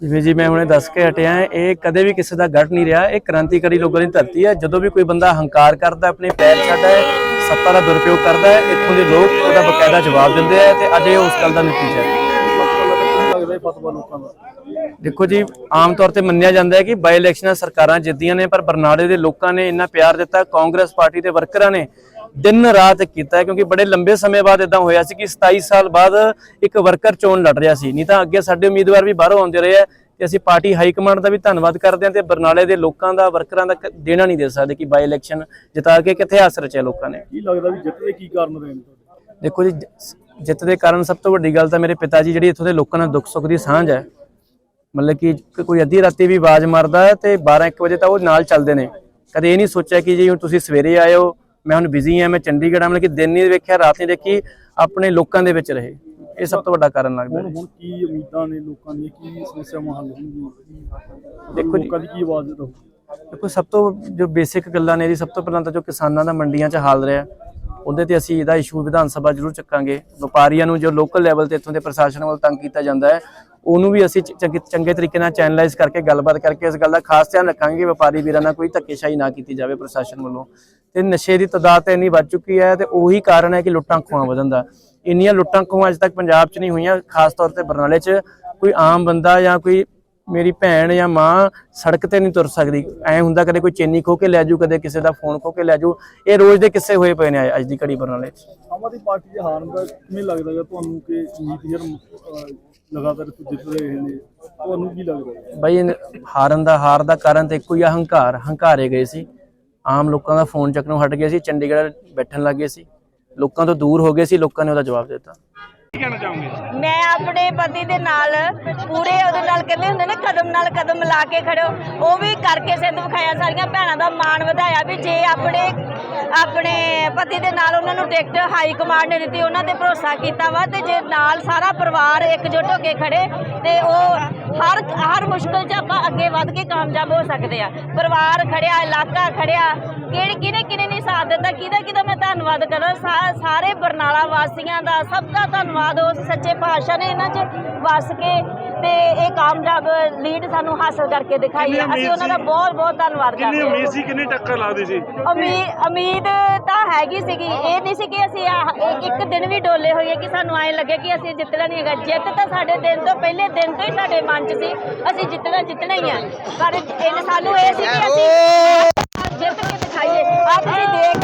ਜਿਵੇਂ ਜੀ ਮੈਂ ਹੁਣੇ ਦੱਸ ਕੇ ਹਟਿਆ, ਇਹ ਕਦੇ ਵੀ ਕਿਸੇ ਦਾ ਗੜ ਨਹੀਂ ਰਿਹਾ। ਇਹ ਕ੍ਰਾਂਤੀਕਾਰੀ ਲੋਕਾਂ ਦੀ ਧਰਤੀ ਹੈ। ਜਦੋਂ ਵੀ ਕੋਈ ਬੰਦਾ ਹੰਕਾਰ ਕਰਦਾ, ਆਪਣੇ ਪੈਰ ਛੱਡਦਾ ਹੈ, ਸੱਤਾ ਦਾ ਦੁਰਉਪਯੋਗ ਕਰਦਾ ਹੈ, ਇੱਥੋਂ ਦੇ ਲੋਕ ਉਹਦਾ ਬਕਾਇਦਾ ਜਵਾਬ ਦਿੰਦੇ ਆ ਤੇ ਅੱਜ ਇਹ ਉਸ ਗੱਲ ਦਾ ਨਤੀਜਾ ਹੈ। ਦੇਖੋ ਜੀ, ਆਮ ਤੌਰ ਤੇ ਮੰਨਿਆ ਜਾਂਦਾ ਹੈ ਕਿ ਬਾਈ ਇਲੈਕਸ਼ਨਾਂ ਸਰਕਾਰਾਂ ਜਿੱਤਦੀਆਂ ਨੇ, ਪਰ ਬਰਨਾਲੇ ਦੇ ਲੋਕਾਂ ਨੇ ਇੰਨਾ ਪਿਆਰ ਦਿੱਤਾ। ਕਾਂਗਰਸ ਪਾਰਟੀ ਦੇ ਵਰਕਰਾਂ ਨੇ ਦਿਨ ਰਾਤ ਕੀਤਾ ਕਿਉਂਕਿ ਬੜੇ ਲੰਬੇ ਸਮੇਂ ਬਾਅਦ ਇਦਾਂ ਹੋਇਆ ਸੀ ਕਿ 27 ਸਾਲ ਬਾਅਦ ਇੱਕ ਵਰਕਰ ਚੋਣ ਲੜ ਰਿਹਾ ਸੀ। ਨਹੀਂ ਤਾਂ ਅੱਗੇ ਸਾਡੇ ਉਮੀਦਵਾਰ ਵੀ ਬਾਹਰੋਂ ਆਉਂਦੇ ਰਹੇ ਆ ਤੇ ਅਸੀਂ ਪਾਰਟੀ ਹਾਈ ਕਮਾਂਡ ਦਾ ਵੀ ਧੰਨਵਾਦ ਕਰਦੇ ਹਾਂ ਤੇ ਬਰਨਾਲੇ ਦੇ ਲੋਕਾਂ ਦਾ ਵਰਕਰਾਂ ਦਾ ਦੇਣਾ ਨਹੀਂ ਦੇ ਸਕਦੇ ਕਿ ਬਾਈ ਇਲੈਕਸ਼ਨ ਜਿਤਾ ਕੇ ਕਿੱਥੇ ਹਾਸ ਰਚਿਆ ਲੋਕਾਂ ਨੇ। ਕੀ ਲੱਗਦਾ ਵੀ ਜਿੱਤ ਦੇ ਕੀ ਕਾਰਨ ਰਹੇ ਨੇ ਦੇਖੋ ਜੀ ਜਿੱਤ ਦੇ ਕਾਰਨ ਸਭ ਤੋਂ ਵੱਡੀ ਗੱਲ ਤਾਂ ਮੇਰੇ ਪਿਤਾ ਜੀ ਜਿਹੜੀ ਇੱਥੋਂ ਦੇ ਲੋਕਾਂ ਨਾਲ ਦੁੱਖ ਸੁੱਖ ਦੀ ਸਾਂਝ ਹੈ। ਮਤਲਬ ਕਿ ਕੋਈ ਅੱਧੀ ਰਾਤੀ ਵੀ ਆਵਾਜ਼ ਮਾਰਦਾ ਤੇ 12 1 ਵਜੇ ਤੱਕ ਉਹ ਨਾਲ ਚੱਲਦੇ ਨੇ। ਕਦੇ ਇਹ ਨਹੀਂ ਸੋਚਿਆ ਕਿ ਜੀ ਹੁਣ ਤੁਸੀਂ ਸਵੇਰੇ ਆਏ ਹੋ ਮੈਂ ਹੁਣ ਬਿਜ਼ੀ ਹਾਂ ਮੈਂ ਚੰਡੀਗੜ੍ਹ ਹਾਂ ਮਤਲਬ ਕਿ ਦਿਨ ਨਹੀਂ ਵੇਖਿਆ ਰਾਤ ਨਹੀਂ ਦੇਖੀ ਆਪਣੇ ਲੋਕਾਂ ਦੇ ਵਿੱਚ ਰਹੇ। ਇਹ ਸਭ ਤੋਂ ਵੱਡਾ ਕਾਰਨ ਲੱਗਦਾ ਹੁਣ ਹੈ। ਹੁਣ ਕੀ ਉਮੀਦਾਂ ਨੇ ਲੋਕਾਂ ਦੀਆਂ? ਕੀ ਸਮੱਸਿਆਵਾਂ ਹੱਲ ਹੋਣਗੀਆਂ? ਦੇਖੋ ਜੀ- ਲੋਕਾਂ ਦੀ ਕੀ ਆਵਾਜ਼ ਰਹੂ? ਦੇਖੋ ਸਭ ਤੋਂ ਜੋ ਬੇਸਿਕ ਗੱਲਾਂ ਨੇ ਜੀ ਸਭ ਤੋਂ ਪਹਿਲਾਂ ਤਾਂ ਜੋ ਕਿਸਾਨਾਂ ਦਾ ਮੰਡੀਆਂ 'ਚ ਹਾਲ ਰਿਹਾ ਉਹਦੇ ਤੇ ਅਸੀਂ ਇਹਦਾ ਇਸ਼ੂ ਵਿਧਾਨ ਸਭਾ ਜ਼ਰੂਰ ਚੱਕਾਂਗੇ। ਵਪਾਰੀਆਂ ਨੂੰ ਜੋ ਲੋਕਲ ਲੈਵਲ ਤੇ ਇੱਥੋਂ ਦੇ ਪ੍ਰਸ਼ਾਸਨ ਵੱਲ ਤੰਗ ਕੀਤਾ ਜਾਂਦਾ ਹੈ ਉਹਨੂੰ ਵੀ ਅਸੀਂ ਚੰਗੇ ਚੰਗੇ ਤਰੀਕੇ ਨਾਲ ਚੈਨਲਾਈਜ਼ ਕਰਕੇ ਗੱਲਬਾਤ ਕਰਕੇ ਇਸ ਗੱਲ ਦਾ ਖਾਸ ਧਿਆਨ ਰੱਖਾਂਗੇ ਕਿ ਵਪਾਰੀ ਵੀਰਾਂ ਨਾਲ ਕੋਈ ਧੱਕੇਸ਼ਾਹੀ ਨਾ ਕੀਤੀ ਜਾਵੇ ਪ੍ਰਸ਼ਾਸਨ ਵੱਲੋਂ। ਤੇ ਨਸ਼ੇ ਦੀ ਤਦਾਦ ਤਾਂ ਇੰਨੀ ਵੱਧ ਚੁੱਕੀ ਹੈ ਤੇ ਉਹੀ ਕਾਰਨ ਹੈ ਕਿ ਲੁੱਟਾਂ ਖੋਹਾਂ ਵਧਣ ਦਾ। ਇੰਨੀਆਂ ਲੁੱਟਾਂ ਖੋਹਾਂ ਅਜੇ ਤੱਕ ਪੰਜਾਬ 'ਚ ਨਹੀਂ ਹੋਈਆਂ, ਖਾਸ ਤੌਰ ਤੇ ਬਰਨਾਲੇ 'ਚ ਕੋਈ ਆਮ ਬੰਦਾ ਜਾਂ ਕੋਈ ਮੇਰੀ ਭੈਣ ਜਾਂ ਮਾਂ ਸੜਕ ਤੇ ਨਹੀਂ ਤੁਰ ਸਕਦੀ। ਐ ਹੁੰਦਾ ਕਦੇ ਕੋਈ ਚੇਨੀ ਖੋ ਕੇ ਲੈ ਜੂ ਕਦੇ ਕਿਸੇ ਦਾ ਫੋਨ ਖੋ ਕੇ ਲੈ ਜੂ ਇਹ ਰੋਜ਼ ਦੇ ਕਿੱਸੇ ਹੋਏ ਪਏ ਨੇ ਅੱਜ ਦੀ ਘੜੀ ਬਰਨਾਲੇ 'ਚ ਆਮ ਆਦਮੀ ਪਾਰਟੀ ਦੇ ਹਾਰਨ ਦਾ ਕਿਵੇਂ ਲੱਗਦਾ ਹੈ ਤੁਹਾਨੂੰ ਕਿ ਨੀਤੀਆਂ ਲਗਾਤਾਰ ਜਿੱਤ ਰਹੇ ਨੇ? ਤੁਹਾਨੂੰ ਕੀ ਲੱਗਦਾ? ਹੈ ਬਈ ਹਾਰਨ ਦਾ ਹਾਰ ਦਾ ਕਾਰਨ ਤੇ ਇੱਕੋ ਹੀ ਆ ਹੰਕਾਰ। ਹੰਕਾਰੇ ਗਏ ਸੀ। ਆਮ ਲੋਕਾਂ ਦਾ ਫੋਨ ਚੱਕਣੋਂ ਹਟ ਗਏ ਸੀ। ਚੰਡੀਗੜ੍ਹ ਬੈਠਣ ਲੱਗ ਗਏ ਸੀ। ਲੋਕਾਂ ਤੋਂ ਦੂਰ ਹੋ ਗਏ ਸੀ। ਲੋਕਾਂ ਨੇ ਉਹਦਾ ਜਵਾਬ ਦਿੱਤਾ। ਮੈਂ ਆਪਣੇ ਪਤੀ ਦੇ ਨਾਲ ਪੂਰੇ ਉਹਦੇ ਨਾਲ ਕਹਿੰਦੇ ਹੁੰਦੇ ਨੇ, ਕਦਮ ਨਾਲ ਕਦਮ ਲਾ ਕੇ ਖੜੋ। ਉਹ ਵੀ ਕਰਕੇ ਸਿੱਧ ਵਿਖਾਇਆ ਸਾਰੀਆਂ ਭੈਣਾਂ ਦਾ ਮਾਣ ਵਧਾਇਆ ਵੀ ਜੇ ਆਪਣੇ ਆਪਣੇ ਪਤੀ ਦੇ ਨਾਲ ਉਹਨਾਂ ਨੂੰ ਟਿਕਟ ਹਾਈ ਕਮਾਂਡ ਨੇ ਦਿੱਤੀ, ਉਹਨਾਂ ਤੇ ਭਰੋਸਾ ਕੀਤਾ ਵਾ ਤੇ ਜੇ ਨਾਲ ਸਾਰਾ ਪਰਿਵਾਰ ਇਕਜੁੱਟ ਹੋ ਕੇ ਖੜੇ ਤੇ ਉਹ ਹਰ ਹਰ ਮੁਸ਼ਕਲ 'ਚ ਆਪਾਂ ਅੱਗੇ ਵੱਧ ਕੇ ਕਾਮਯਾਬ ਹੋ ਸਕਦੇ ਆ। ਪਰਿਵਾਰ ਖੜਿਆ, ਇਲਾਕਾ ਖੜਿਆ, ਕਿਹੜੇ ਕਿਹਨੇ ਕਿਹਨੇ ਨਹੀਂ ਸਾਥ ਦਿੱਤਾ, ਕਿਹਦਾ ਕਿਹਦਾ ਮੈਂ ਧੰਨਵਾਦ ਕਰਾਂ? ਸਾ- ਸਾਰੇ ਬਰਨਾਲਾ ਵਾਸੀਆਂ ਦਾ ਸਭ ਦਾ ਧੰਨਵਾਦ ਉਸ ਸੱਚੇ ਪਾਤਸ਼ਾਹ ਨੇ ਇਹਨਾਂ 'ਚ ਵਸ ਕੇ ਤੇ ਇਹ ਕਾਮਯਾਬ ਲੀਡ ਸਾਨੂੰ ਹਾਸਲ ਕਰਕੇ ਦਿਖਾਈ ਹੈ ਅਸੀਂ ਉਹਨਾਂ ਦਾ ਬਹੁਤ ਬਹੁਤ ਧੰਨਵਾਦ ਕਿੰਨੀ ਕਰਦੇ ਹਾਂ। ਉਮੀਦ ਸੀ ਕਿੰਨੀ ਟੱਕਰ ਲੱਗਦੀ ਸੀ? ਉਮੀਦ ਉਮੀਦ ਤਾਂ ਹੈਗੀ ਸੀਗੀ। ਇਹ ਨਹੀਂ ਸੀ ਕਿ ਅਸੀਂ ਆਹ ਇੱਕ- ਇੱਕ ਦਿਨ ਵੀ ਡੋਲੇ ਹੋਈਏ ਕਿ ਸਾਨੂੰ ਐਂ ਲੱਗੇ ਕਿ ਅਸੀਂ ਜਿੱਤਣਾ ਨਹੀਂ ਹੈਗਾ। ਜਿੱਤ ਤਾਂ ਸਾਡੇ ਦਿਨ ਤੋਂ ਪਹਿਲੇ ਦਿਨ ਤੋਂ ਹੀ ਸਾਡੇ ਮਨ 'ਚ ਸੀ। ਅਸੀਂ ਜਿੱਤਣਾ ਜਿੱਤਣਾ ਹੀ ਆ। ਪਰ ਇਹ ਸਾਨੂੰ ਇਹ ਸੀ ਕਿ ਅਸੀਂ ਜਿੱਤ ਕੇ ਦਿਖਾਈਏ। ਆ ਤੁਸੀਂ ਦੇਖ ਹੋ